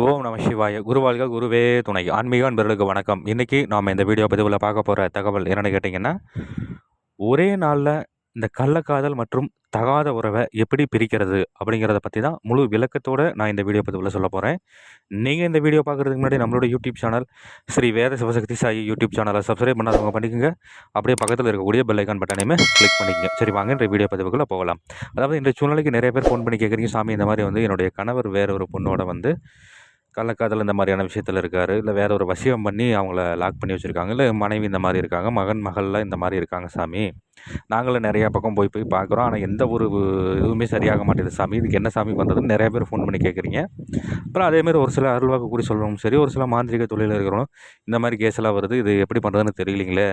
ஓம் நம சிவாய. குருவாழ்க குருவே துணை. ஆன்மீக அன்பர்களுக்கு வணக்கம். இன்றைக்கி நாம் இந்த வீடியோ பதிவில் பார்க்க போகிற தகவல் என்னென்னு கேட்டிங்கன்னா ஒரே நாளில் இந்த கள்ளக்காதல் மற்றும் தகாத உறவை எப்படி பிரிக்கிறது அப்படிங்கிறத பற்றி தான் முழு விளக்கத்தோடு நான் இந்த வீடியோ பதிவில் சொல்ல போகிறேன் நீங்கள் இந்த வீடியோ பார்க்குறதுக்கு முன்னாடி நம்மளோட YouTube channel Sri Veda Sivasakthi Sai YouTube சேனலை சப்ஸ்கிரைப் பண்ணாதவங்க பண்ணிக்கோங்க. அப்படியே பக்கத்தில் இருக்கக்கூடிய பெல் ஐக்கான் பட்டனையுமே கிளிக் பண்ணிக்கங்க. சரி வாங்க இன்றைய வீடியோ பதிவுக்குள்ளே போகலாம். அதாவது இந்த சூழ்நிலைக்கு நிறைய பேர் ஃபோன் பண்ணி கேட்குறீங்க சாமி இந்த மாதிரி வந்து என்னுடைய கணவர் வேற ஒரு பொண்ணோட வந்து கள்ளக்காதல் இந்த மாதிரியான விஷயத்தில் இருக்கார். இல்லை வேற ஒரு வசியம் பண்ணி அவங்கள லாக் பண்ணி வச்சுருக்காங்க. இல்லை மனைவி இந்த மாதிரி இருக்காங்க. மகன் மகள்லாம் இந்த மாதிரி இருக்காங்க சாமி. நாங்களும் நிறையா பக்கம் போய் போய் பார்க்குறோம். ஆனால் எந்த ஒரு இதுவுமே சரியாக மாட்டேது சாமி. இதுக்கு என்ன சாமி பண்ணுறதுன்னு நிறைய பேர் ஃபோன் பண்ணி கேட்குறீங்க. அப்புறம் அதேமாதிரி ஒரு சில அருள்வாக்கு கூடி சொல்கிறவங்க சரி ஒரு சில மாந்திரிக தொழிலில் இருக்கிறோம் இந்த மாதிரி கேஸ் எல்லாம் வருது. இது எப்படி பண்ணுறதுன்னு தெரியலீங்களே?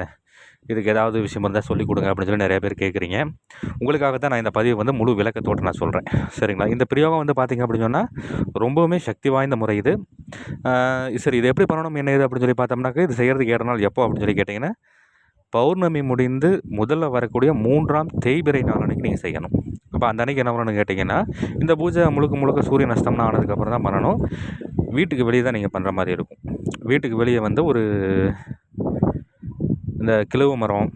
இதுக்கு ஏதாவது விஷயம் இருந்தால் சொல்லிக் கொடுங்க அப்படின்னு சொல்லி நிறைய பேர் கேட்குறீங்க உங்களுக்காக தான் நான் இந்த பதிவை வந்து முழு விளக்கத்தோடு நான் சொல்கிறேன் சரிங்களா? இந்த பிரயோகம் வந்து பார்த்திங்க அப்படின்னு சொன்னால் ரொம்பவுமே சக்தி வாய்ந்த முறை இது. சரி இது எப்படி பண்ணணும் என்ன இது அப்படின்னு சொல்லி பார்த்தோம்னாக்க இது செய்கிறதுக்கு ஏற நாள் எப்போ அப்படின்னு சொல்லி கேட்டிங்கன்னா பௌர்ணமி முடிந்து முதல்ல வரக்கூடிய மூன்றாம் தேய்பிரை நாள் அன்றைக்கி நீங்கள் செய்யணும். அப்போ அந்த அன்றைக்கி என்ன பண்ணணும்னு கேட்டிங்கன்னா இந்த பூஜை முழுக்க முழுக்க சூரிய நஷ்டம்னா ஆனதுக்கப்புறம் தான் பண்ணணும். வீட்டுக்கு வெளியே தான் நீங்கள் பண்ணுற மாதிரி இருக்கும். வீட்டுக்கு வெளியே வந்து ஒரு இந்த கிழவு மரம்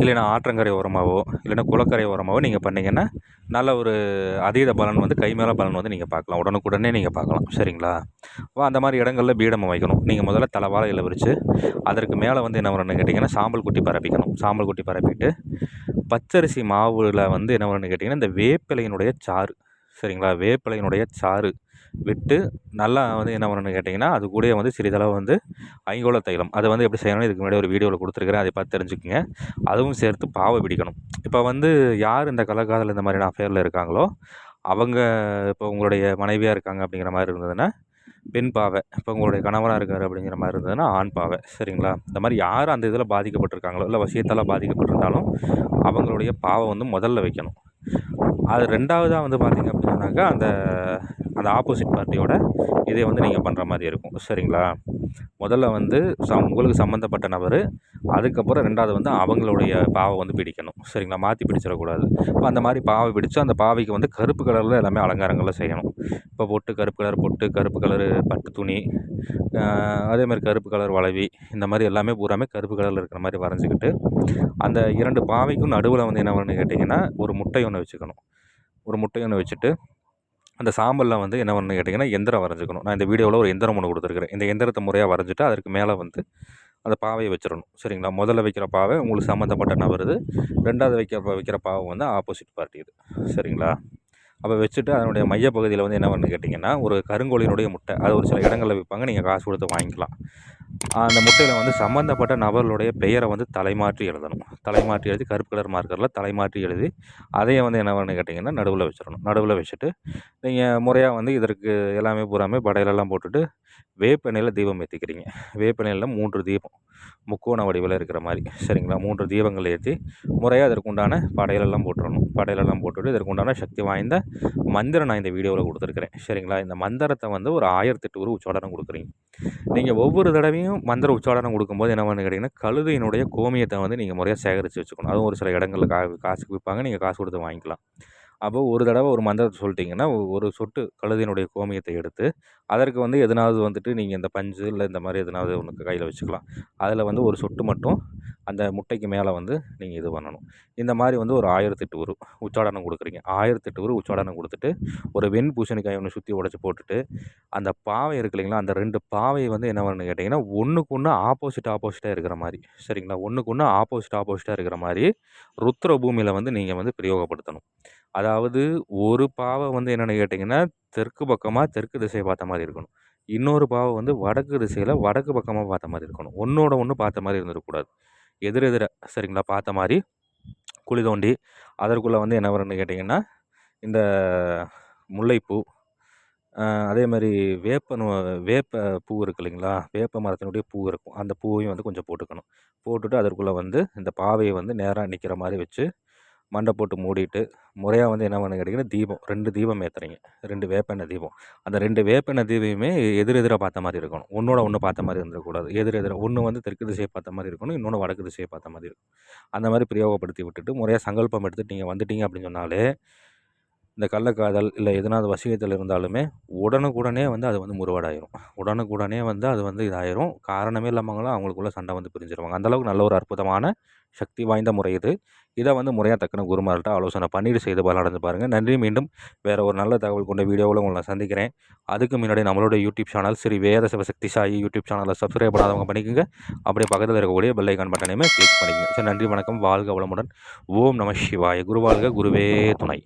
இல்லைன்னா ஆற்றங்கரை ஓரமாகவோ இல்லைன்னா குளக்கரை ஓரமாகவோ நீங்கள் பண்ணிங்கன்னா நல்ல ஒரு அதீத பலன் வந்து கை மேலே பலன் வந்து நீங்கள் பார்க்கலாம். உடனுக்குடனே நீங்கள் பார்க்கலாம். சரிங்களா? அந்த மாதிரி இடங்களில் பீடம் வைக்கணும் நீங்கள் முதல்ல தலைவாழை இலை விரித்து அதற்கு மேலே வந்து என்ன வரணும்னு கேட்டிங்கன்னா சாம்பல் குட்டி பரப்பிக்கணும். சாம்பல் குட்டி பரப்பிட்டு பச்சரிசி மாவில் வந்து என்ன வரணும்னு கேட்டிங்கன்னா இந்த வேப்பிலையினுடைய சாறு. சரிங்களா? வேப்பிலையினுடைய சாறு. விட்டு நல்லா வந்து என்ன பண்ணணும்னு கேட்டிங்கன்னா அது கூடயே வந்து சிறிதளவு வந்து ஐங்கோல தைலம். அதை வந்து எப்படி செய்யணும்னு இதுக்கு முன்னாடி ஒரு வீடியோவில் கொடுத்துருக்குறேன். அதை பார்த்து தெரிஞ்சுக்கோங்க. அதுவும் சேர்த்து பாவை பிடிக்கணும். இப்போ வந்து யார் இந்த கலக்காதல் இந்த மாதிரியான அஃபேரில் இருக்காங்களோ அவங்க இப்போ உங்களுடைய மனைவியாக இருக்காங்க அப்படிங்கிற மாதிரி இருந்ததுன்னா பெண் பாவை. இப்போ உங்களுடைய கணவராக இருக்கார் அப்படிங்கிற மாதிரி இருந்ததுன்னா ஆண் பாவை. சரிங்களா? இந்த மாதிரி யார் அந்த இதில் பாதிக்கப்பட்டிருக்காங்களோ இல்லை வசியத்தால் பாதிக்கப்பட்டிருந்தாலும் அவங்களுடைய பாவை வந்து முதல்ல வைக்கணும். அது ரெண்டாவதாக வந்து பார்த்திங்க அப்படின்னாக்கா அந்த அந்த ஆப்போசிட் பார்ட்டியோட இதை வந்து நீங்கள் பண்ணுற மாதிரி இருக்கும். சரிங்களா? முதல்ல வந்து சம் உங்களுக்கு சம்மந்தப்பட்ட நபர் அதுக்கப்புறம் ரெண்டாவது வந்து அவங்களுடைய பாவை வந்து பிடிக்கணும். சரிங்களா? மாற்றி பிடிச்சிடக்கூடாது. இப்போ அந்த மாதிரி பாவை பிடிச்சு அந்த பாவைக்கு வந்து கருப்பு கலரில் எல்லாமே அலங்காரங்களை செய்யணும். இப்போ பொட்டு கருப்பு கலர் பொட்டு கருப்பு கலரு பட்டு துணி அதேமாதிரி கருப்பு கலர் வளவி இந்த மாதிரி எல்லாமே பூராமே கருப்பு கலரில் இருக்கிற மாதிரி வரைஞ்சிக்கிட்டு அந்த இரண்டு பாவைக்கும் நடுவில் வந்து என்ன பண்ணு கேட்டிங்கன்னா ஒரு முட்டை ஒன்று வச்சுக்கணும். ஒரு முட்டை ஒன்று வச்சுட்டு அந்த சாம்பலில் வந்து என்ன பண்ணு கேட்டிங்கன்னா எந்திரம் வரைஞ்சிக்கணும். நான் இந்த வீடியோவில் ஒரு எந்திரம் ஒன்று கொடுத்துருக்குறேன். இந்த எந்திரத்தை முறையாக வரைஞ்சிட்டு அதற்கு மேலே வந்து அந்த பாவையை வச்சிடணும். சரிங்களா? முதல்ல வைக்கிற பாவை உங்களுக்கு சம்மந்தப்பட்ட நபருது ரெண்டாவது வைக்கிற வைக்கிற பாவை வந்து ஆப்போசிட் பார்ட்டி இது. சரிங்களா? அப்போ வச்சுட்டு அதனுடைய மையப்பகுதியில் வந்து என்ன பண்ணு கேட்டிங்கன்னா ஒரு கருங்கோழியினுடைய முட்டை. அது ஒரு சில இடங்களில் விற்பாங்க நீங்கள் காசு கொடுத்து வாங்கிக்கலாம். அந்த முட்டையில் வந்து சம்மந்தப்பட்ட நபர்களுடைய பெயரை வந்து தலைமாற்றி எழுதணும். தலைமாற்றி எழுதி கருப்பு கலர் மார்க்கரில் தலைமாற்றி எழுதி அதையே வந்து என்ன பண்ணு கேட்டிங்கன்னா நடுவில் வச்சிடணும். நடுவில் வச்சுட்டு நீங்கள் முறையாக வந்து இதற்கு எல்லாமே பூராமே படையிலெல்லாம் போட்டுட்டு வேப்பெண்ணெயில் தீபம் ஏற்றிக்கிறீங்க வேப்பெண்ணெயில் மூன்று தீபம். முக்கோண வடிவில் இருக்கிற மாதிரி சரிங்களா? மூன்று தீபங்கள் ஏற்றி முறையாக அதற்குண்டான படையிலெல்லாம் போட்டுடணும் படையிலெல்லாம் போட்டுட்டு இதற்குண்டான சக்தி வாய்ந்த மந்திரம் நான் இந்த வீடியோவில் கொடுத்துருக்குறேன். சரிங்களா? இந்த மந்திரத்தை வந்து ஒரு ஆயிரத்தெட்டு ஒரு உச்சாடனம் கொடுக்குறீங்க. நீங்கள் ஒவ்வொரு தடவையும் மந்திர உச்சாடனம் கொடுக்கும்போது என்ன பண்ணு கேட்டிங்கன்னா கழுதையினுடைய கோமியத்தை வந்து நீங்கள் முறையாக சேகரித்து வச்சுக்கணும். அதுவும் ஒரு சில இடங்களில் கா காசுக்கு விற்பாங்க நீங்கள் காசு கொடுத்து வாங்கிக்கலாம். அப்போ ஒரு தடவை ஒரு மந்திரத்தை சொல்லிட்டிங்கன்னா ஒரு சொட்டு கழுதியினுடைய கோமியத்தை எடுத்து அதற்கு வந்து எதனாவது வந்துட்டு நீங்கள் இந்த பஞ்சு இல்லை இந்த மாதிரி எதனாவது ஒன்று கையில் வச்சுக்கலாம். அதில் வந்து ஒரு சொட்டு மட்டும் அந்த முட்டைக்கு மேலே வந்து நீங்கள் இது பண்ணணும். இந்த மாதிரி வந்து ஒரு ஆயிரத்தெட்டு உரு உச்சாடனம் கொடுக்குறீங்க. ஆயிரத்தெட்டு உரு உச்சாடனம் கொடுத்துட்டு ஒரு வெண் பூசணிக்காய் ஒன்று சுற்றி உடச்சி போட்டுட்டு அந்த பாவை இருக்கு இல்லைங்களா அந்த ரெண்டு பாவை வந்து என்ன பண்ணு கேட்டிங்கன்னா ஒன்றுக்கு ஒன்று ஆப்போசிட் ஆப்போசிட்டாக இருக்கிற மாதிரி சரிங்களா? ஒன்றுக்கு ஒன்று ஆப்போசிட் ஆப்போசிட்டாக இருக்கிற மாதிரி ருத்ர பூமியில் வந்து நீங்கள் வந்து பிரயோகப்படுத்தணும். அதாவது ஒரு பாவை வந்து என்னென்னு கேட்டிங்கன்னா தெற்கு பக்கமாக தெற்கு திசையை பார்த்த மாதிரி இருக்கணும். இன்னொரு பாவை வந்து வடக்கு திசையில் வடக்கு பக்கமாக பார்த்த மாதிரி இருக்கணும். ஒன்றோட ஒன்று பார்த்த மாதிரி இருந்துடக்கூடாது. எதிர் எதிர சரிங்களா பார்த்த மாதிரி குழி தோண்டி அதற்குள்ளே வந்து என்ன வரும்னு கேட்டிங்கன்னா இந்த முல்லைப்பூ அதே மாதிரி வேப்ப வேப்ப பூ இருக்கு இல்லைங்களா வேப்ப மரத்தினுடைய பூ இருக்கும். அந்த பூவையும் வந்து கொஞ்சம் போட்டுக்கணும். போட்டுட்டு அதற்குள்ளே வந்து இந்த பாவையை வந்து நேராக நிற்கிற மாதிரி வச்சு மண்டை போட்டு மூடிட்டு முறையாக வந்து என்ன பண்ண கேட்டிங்கன்னா தீபம் ரெண்டு தீபம் ஏற்றுறீங்க ரெண்டு வேப்பெண்ணெய் தீபம். அந்த ரெண்டு வேப்பெண்ணெய் தீபமே எதிர் எதிராக பார்த்த மாதிரி இருக்கணும். ஒன்றோட ஒன்று பார்த்த மாதிரி இருந்துடக்கூடாது எதிர் எதிர ஒன்று வந்து தெற்கு திசையை பார்த்த மாதிரி இருக்கணும். இன்னொன்று வடக்கு திசையை பார்த்த மாதிரி இருக்கும் அந்த மாதிரி பிரயோகப்படுத்தி விட்டுட்டு முறையாக சங்கல்பம் எடுத்துட்டு நீங்கள் வந்துட்டீங்க அப்படின்னு சொன்னாலே இந்த கள்ளக்காதல் இல்லை எதனாவது வசியத்தில் இருந்தாலுமே உடனுக்குடனே வந்து அது வந்து முறுவடாயிரும் உடனுக்குடனே வந்து அது வந்து இதாயிரும். காரணமே இல்லாமங்களும் அவங்களுக்குள்ள சண்டை வந்து பிரிஞ்சிருவாங்க. அந்தளவுக்கு நல்ல ஒரு அற்புதமான சக்தி வாய்ந்த முறை இது. இதை வந்து முறையாக தக்கன குருமார்கிட்ட ஆலோசனை பண்ணிட்டு செய்து நடந்து பாருங்கள் நன்றி. மீண்டும் வேறு ஒரு நல்ல தகவல் கொண்ட வீடியோவில் உங்களை நான் சந்திக்கிறேன். அதுக்கு முன்னாடி நம்மளோட YouTube channel Sri Veda Sivasakthi Sai YouTube சேனலில் சப்ஸ்கிரைப் பண்ணாதவங்க பண்ணிக்கோங்க. அப்படியே பக்கத்தில் இருக்கக்கூடிய பெல் ஐக்கான் பட்டனையுமே கிளிக் பண்ணிக்கோங்க. சரி நன்றி வணக்கம். வாழ்க வளமுடன். ஓம் நம சிவாய. குரு வாழ்க. குருவே துணை.